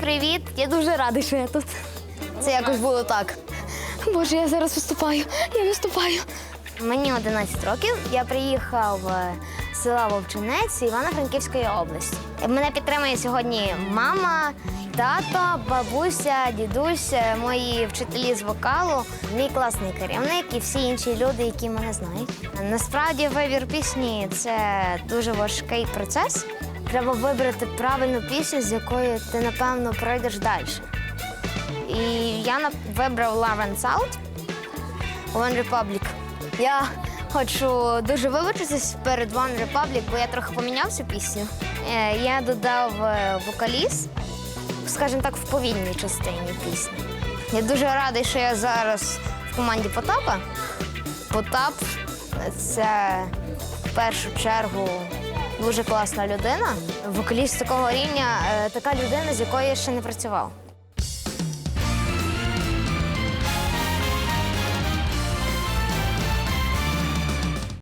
привіт! Я дуже радий, що я тут. Це якось було так. Боже, я зараз виступаю. Я виступаю. Мені 11 років. Я приїхав е, з села Вовчинець Івано-Франківської області. Мене підтримує сьогодні мама, тато, бабуся, дідусь, мої вчителі з вокалу, мій класний керівник і всі інші люди, які мене знають. Насправді вибір пісні це дуже важкий процес. Треба вибрати правильну пісню, з якою ти напевно пройдеш далі. І я вибрав Love and One Republic. Я хочу дуже вибачитись перед One Republic, бо я трохи поміняв цю пісню. Е, Я додав е, вокаліст, скажімо так, в повільній частині пісні. Я дуже радий, що я зараз в команді Потапа. Потап це в першу чергу дуже класна людина. Вокаліст такого рівня, е, така людина, з якою я ще не працював.